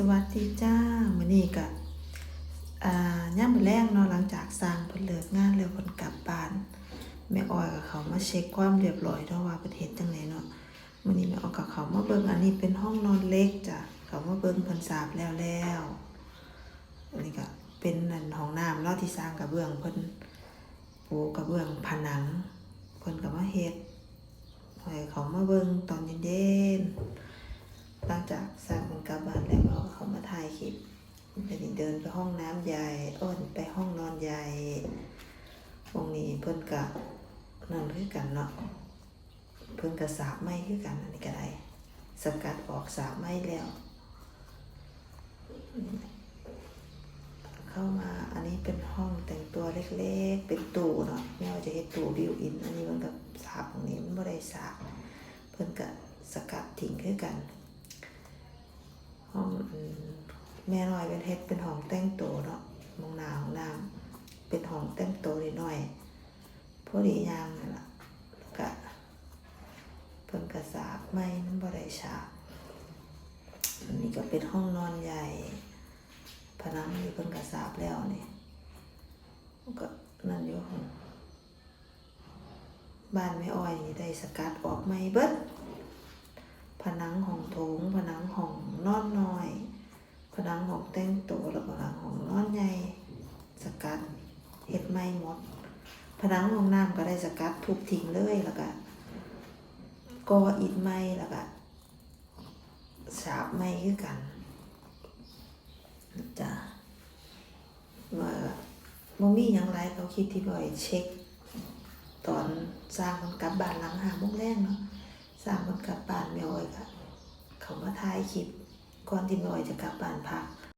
สวัสดีจ้ามื้อนี้ก็อ่าย่ามมื้อแรกเนาะหลังจากสร้างเพิ่นเลิกงานแล้วเพิ่นกลับบ้านแม่อ้อยกับเขามาเช็คความเรียบร้อยเนาะว่าประเทศจังไดเนาะมื้อนี้แม่อ้อยกับเขามาเบิ่งอันนี้เป็นห้องนอนเล็กจ้ะเขามาเบิ่งเพิ่นสาบแล้วแล้วอันนี้ก็เป็นนั่นห้องน้ำเนาะที่สร้างกระเบื้องเพิ่นปูกระเบื้องผนังเพิ่นก็มาเฮ็ดให้เขามาเบิ่งตอนเย็นๆหลังจากสร้างมันกลับบ้านแล้ว เดี๋ยวนี้เดินไปห้องน้ำใหญ่อ้นไปห้องนอนใหญ่ตรงนี้เพิ่นกะนั่นคือกันเนาะเพิ่นกะสาบไม้คือกันอันนี้ก็ได้สกัดออกสาบไม้แล้ว เข้ามาอันนี้เป็นห้องแต่งตัวเล็กๆ เป็นตู้เนาะไม่ว่าจะเฮ็ดตู้บิวอิน อันนี้มันกับสาบตรงนี้มันบ่ได้สาบเพิ่นกะสกัดทิ้งคือกัน ห้องอืม แม่น้อยเป็นเฮ็ดเป็นห้องแต่งตัวเนาะมองหนาห้องน้ำเป็นห้องแต่งตัวนิดหน่อยพอดียามนั่นล่ะก็เพิ่นกระสาบไม่มันบ่ได้ฉาบอันนี้ก็เป็นห้องนอนใหญ่ผนังนี่เพิ่นกระสาบแล้วนี่ก็นั่นอยู่ห้องบ้านแม่อ้อยนี่ได้สกัดออกใหม่เบิดผนังห้องโถงผนังห้องนอนน้อย ผนังห้องแต่งตัวแล้วก็ผนังห้องนอนใหญ่สกัดเฮ็ดใหม่หมดผนังห้องน้ำก็ได้สกัดทุบทิ้งเลยแล้วก็ก่ออิฐใหม่แล้วก็ฉาบใหม่คือกันจ้ะว่าบ่มีหยังไรเขาคิดที่บ่อยเช็ค ตอนสร้างมันกลับบ้านหลังหาโมงแรกเนาะสร้างมันกลับบ้านแม่อ้อยก็เขามาถ่ายคลิป ก่อนที่น้อยจะกลับบ้านพัก